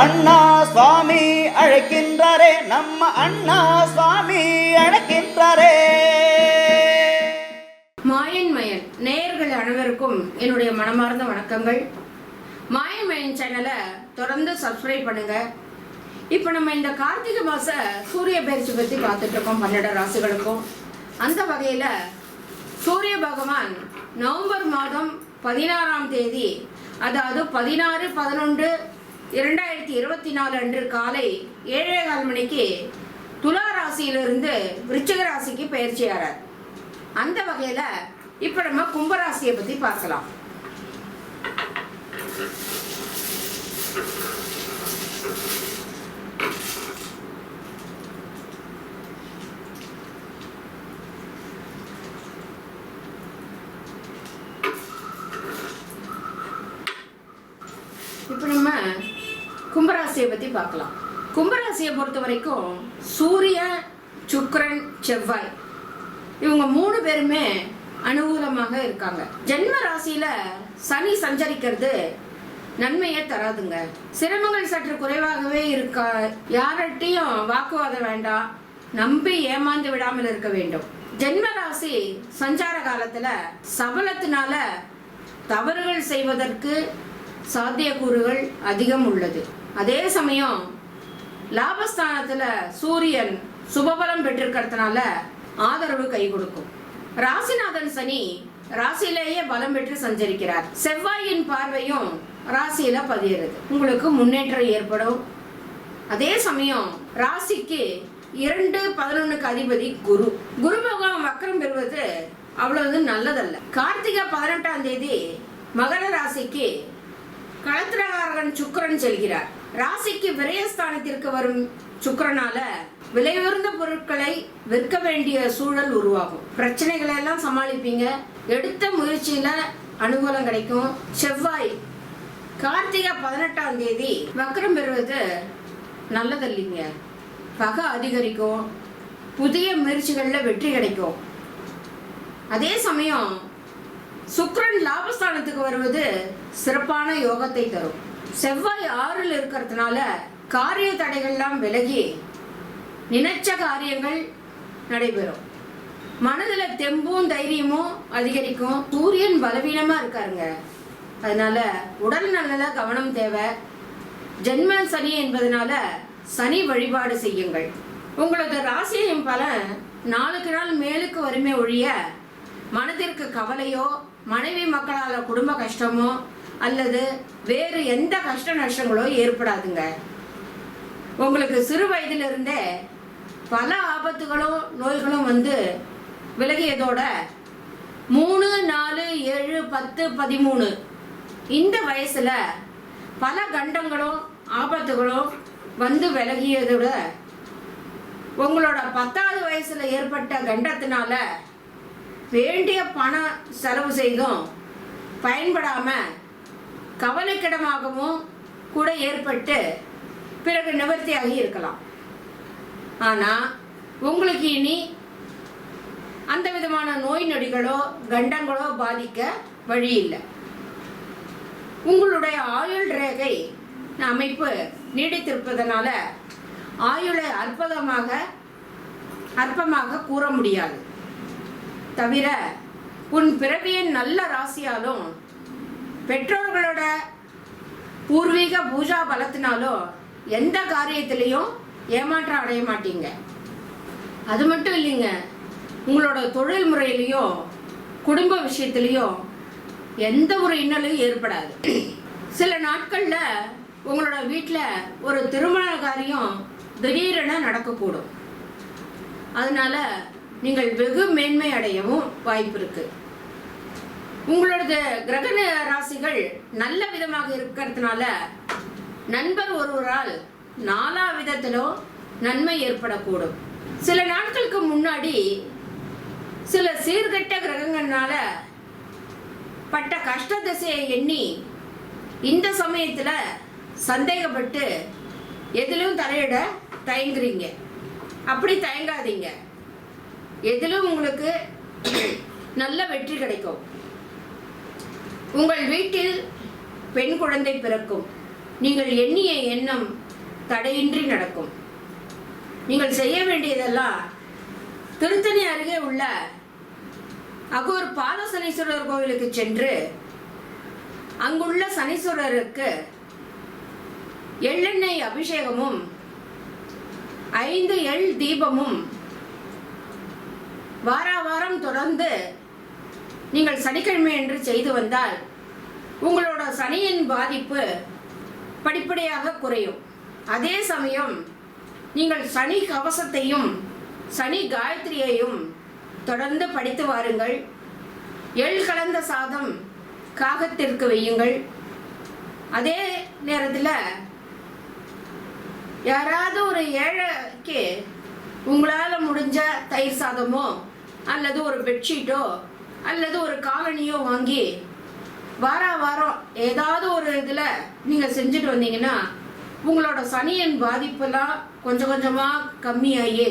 அண்ணா சுவாமி அழைக்கின்றாரே நம்ம அண்ணா சுவாமி அழைக்கின்றாரே. மாயன் மயன் நேயர்கள் அனைவருக்கும் என்னுடைய மனமார்ந்த வணக்கங்கள். மாயன் மயன் சேனலை தொடர்ந்து சப்ஸ்கிரைப் பண்ணுங்க. இப்போ நம்ம இந்த கார்த்திகை மாச சூரிய பயிற்சி பற்றி பார்த்துட்டு இருக்கோம் பன்னெண்டு ராசிகளுக்கும். அந்த வகையில் சூரிய பகவான் நவம்பர் மாதம் பதினாறாம் தேதி அதாவது பதினாறு பதினொன்று இரண்டாயிரத்தி இருபத்தி நாலு அன்று காலை ஏழே கால் மணிக்கு துலா ராசியிலிருந்து விருச்சிக ராசிக்கு பயிற்சியாகிறார் அந்த வகையில இப்ப நம்ம கும்பராசியை பற்றி பார்க்கலாம் இப்ப நம்ம கும்பராசியை பத்தி பார்க்கலாம். கும்பராசியை பொறுத்த வரைக்கும் சூரியன் சுக்கரன் செவ்வாய் இவங்க மூணு பேருமே அனுகூலமாக இருக்காங்க. ஜென்ம ராசியில சனி சஞ்சரிக்கிறது நன்மையை தராதுங்க. சிரமங்கள் சற்று குறைவாகவே இருக்கா யார்கிட்டையும் வாக்குவாதம் வேண்டாம் நம்பி ஏமாந்து விடாமல் இருக்க வேண்டும். ஜென்ம ராசி சஞ்சார காலத்துல சபலத்தினால தவறுகள் செய்வதற்கு சாத்தியக்கூறுகள் அதிகம் உள்ளது. அதே சமயம் லாபஸ்தானத்தில் சூரியன் சுபபலம் பெற்றிருக்கிறதுனால ஆதரவு கை கொடுக்கும். ராசிநாதன் சனி ராசியிலேயே பலம் பெற்று சஞ்சரிக்கிறார். செவ்வாயின் பார்வையும் ராசியில பதியிறது. உங்களுக்கு முன்னேற்றம் ஏற்படும். அதே சமயம் ராசிக்கு இரண்டு பதினொன்னுக்கு அதிபதி குரு. குரு பகவான் வக்கரம் பெறுவது அவ்வளவு நல்லதல்ல. கார்த்திகை பதினெட்டாம் தேதி மகர ராசிக்கு களத்திரகாரகன் சுக்கிரன் செல்கிறார். ராசிக்கு விரயஸ்தானத்திற்கு வரும் சுக்கரனால விலையுயர்ந்த பொருட்களை விற்க வேண்டிய சூழல் உருவாகும். பிரச்சனைகளை எல்லாம் சமாளிப்பீங்க. எடுத்த முயற்சியில அனுகூலம் கிடைக்கும். செவ்வாய் கார்த்திகை பதினெட்டாம் தேதி வக்கரம் பெறுவது நல்லதில்லைங்க. பகை அதிகரிக்கும். புதிய முயற்சிகளில் வெற்றி கிடைக்கும். அதே சமயம் சுக்ரன் லாபஸ்தானத்துக்கு வருவது சிறப்பான யோகத்தை தரும். செவ்வாய் ஆறில் இருக்கிறதுனால காரிய தடைகள்லாம் விலகி நினைச்ச காரியங்கள் நடைபெறும். மனதில் தெம்பும் தைரியமும் அதிகரிக்கும். சூரியன் பலவீனமாக இருக்காருங்க. அதனால உடல் நலல கவனம் தேவை. ஜென்ம சனி என்பதனால சனி வழிபாடு செய்யுங்கள். உங்களது ராசியின் பலன் நாளுக்கு நாள் மேலுக்கு வருமே ஒழிய மனதிற்கு கவலையோ மனைவி மக்களால் குடும்ப கஷ்டமோ அல்லது வேறு எந்த கஷ்ட நஷ்டங்களோ ஏற்படாதுங்க. உங்களுக்கு சிறு வயதிலிருந்தே பல ஆபத்துகளும் நோய்களும் வந்து விலகியதோட மூணு நாலு ஏழு பத்து பதிமூணு இந்த வயசில் பல கண்டங்களும் ஆபத்துகளும் வந்து விலகியதோட உங்களோட பத்தாவது வயசில் ஏற்பட்ட கண்டத்தினால வேண்டிய பணம் செலவு செய்தும் பயன்படாமல் கவலைக்கிடமாகவும் கூட ஏற்பட்டு பிறகு நிவர்த்தியாகி இருக்கலாம். ஆனால் உங்களுக்கு இனி அந்த விதமான நோய் நொடிகளோ கண்டங்களோ பாதிக்க வழி இல்லை. உங்களுடைய ஆயுள் ரேகை அமைப்பு நீடித்திருப்பதனால ஆயுளை அற்புதமாக அற்பமாக கூற முடியாது. தவிர உன் பிறவியின் நல்ல ராசியாலும் பெற்றோர்களோட பூர்வீக பூஜா பலத்தினாலும் எந்த காரியத்திலையும் ஏமாற்றம் அடைய மாட்டீங்க. அது மட்டும் இல்லைங்க உங்களோட தொழில் முறையிலையும் குடும்ப விஷயத்திலையும் எந்த ஒரு இன்னலும் ஏற்படாது. சில நாட்களில் உங்களோட வீட்டில் ஒரு திருமண காரியம் திடீரென நடக்கக்கூடும். அதனால நீங்கள் வெகு மேன்மை அடையவும் வாய்ப்பு இருக்கு. உங்களோட கிரக ராசிகள் நல்ல விதமாக இருக்கிறதுனால நண்பர் ஒருவரால் நாலா விதத்திலும் நன்மை ஏற்படக்கூடும். சில நாட்களுக்கு முன்னாடி சில சீர்கெட்ட கிரகங்கள்னால பட்ட கஷ்ட திசையை எண்ணி இந்த சமயத்தில் சந்தேகப்பட்டு எதிலும் தலையிட தயங்குறீங்க. அப்படி தயங்காதீங்க. எதிலும் உங்களுக்கு நல்ல வெற்றி கிடைக்கும்? உங்கள் வீட்டில் பெண் குழந்தை பிறக்கும். நீங்கள் எண்ணிய எண்ணம் தடையின்றி நடக்கும். நீங்கள் செய்ய வேண்டியதெல்லாம் திருத்தணி அருகே உள்ள அகோர் பாத சனீஸ்வரர் கோவிலுக்கு சென்று அங்குள்ள சனீஸ்வரருக்கு எள்ளெண்ணெய் அபிஷேகமும் ஐந்து எள் தீபமும் வாராவாரம் தொடர்ந்து நீங்கள் சனிக்கிழமை என்று செய்து வந்தால் உங்களோட சனியின் பாதிப்பு படிப்படியாக குறையும். அதே சமயம் நீங்கள் சனி கவசத்தையும் சனி காயத்ரியையும் தொடர்ந்து படித்து வாருங்கள். எள் கலந்த சாதம் காகத்திற்கு வையுங்கள். அதே நேரத்தில் யாராவது ஒரு ஏழைக்கு உங்களால் முடிஞ்ச தயிர் சாதமோ அல்லது ஒரு பெட்ஷீட்டோ அல்லது ஒரு காலனியோ வாங்கி வார வாரம் ஏதாவது ஒரு இதில் நீங்கள் செஞ்சுட்டு வந்தீங்கன்னா உங்களோட சனியின் பாதிப்பெல்லாம் கொஞ்சம் கொஞ்சமாக கம்மியாகி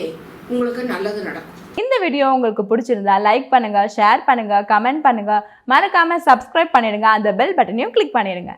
உங்களுக்கு நல்லது நடக்கும். இந்த வீடியோ உங்களுக்கு பிடிச்சிருந்தா லைக் பண்ணுங்கள் ஷேர் பண்ணுங்க கமெண்ட் பண்ணுங்க. மறக்காமல் சப்ஸ்கிரைப் பண்ணிடுங்க. அந்த பெல் பட்டனையும் கிளிக் பண்ணிடுங்க.